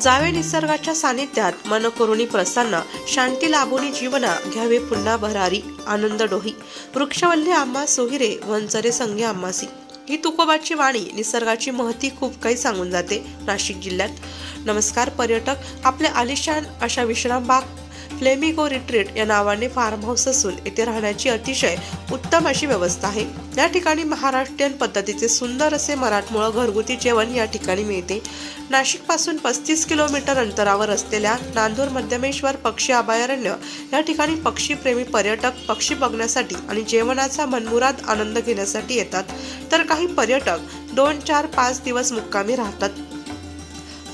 जावे निसर्गाच्या सानिध्यात मनकरुणी प्रसन्न शांती लाभोनी जीवना घ्यावे पुन्हा भरारी आनंद डोही. वृक्षवल्ली आम्हा सोहिरे वंचरे संगे आम्हासी. ही तुकोबाची वाणी निसर्गाची महती खूप काही सांगून जाते नाशिक जिल्ह्यात. नमस्कार पर्यटक. आपल्या आलिशान अशा विश्रामबाग फ्लेमिगो रिट्रीट या नावाने फार्म हाऊस असून येथे राहण्याची अतिशय उत्तम अशी व्यवस्था आहे. या ठिकाणी महाराष्ट्रीयन पद्धतीचे सुंदर असे मराठमोळं घरगुती जेवण या ठिकाणी मिळते. नाशिकपासून पस्तीस किलोमीटर अंतरावर असलेल्या नांदूर मध्यमेश्वर पक्षी अभयारण्य या ठिकाणी पक्षीप्रेमी पर्यटक पक्षी बघण्यासाठी आणि जेवणाचा मनमुराद आनंद घेण्यासाठी येतात. तर काही पर्यटक दोन चार पाच दिवस मुक्कामी राहतात.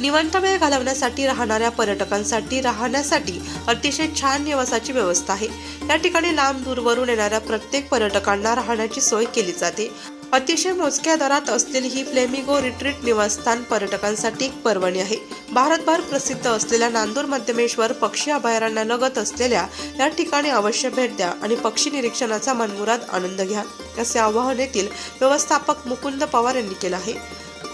निवांत वेळ घालवण्यासाठी राहणाऱ्या पर्यटकांसाठी राहण्यासाठी अतिशय छान निवासाची व्यवस्था आहे. या ठिकाणी लांब दूरवरून येणाऱ्या प्रत्येक पर्यटकांना राहण्याची सोय केली जाते. अतिशय मोजक्या दरात असलेली ही फ्लेमिगो रिट्रीट निवासस्थान पर्यटकांसाठी एक पर्वणी आहे. भारतभर प्रसिद्ध असलेल्या नांदूर मध्यमेश्वर पक्षी अभयारण्यालगत असलेल्या या ठिकाणी अवश्य भेट द्या आणि पक्षी निरीक्षणाचा मनमुराद आनंद घ्या. असे आवाहन येथील व्यवस्थापक मुकुंद पवार यांनी केलं आहे.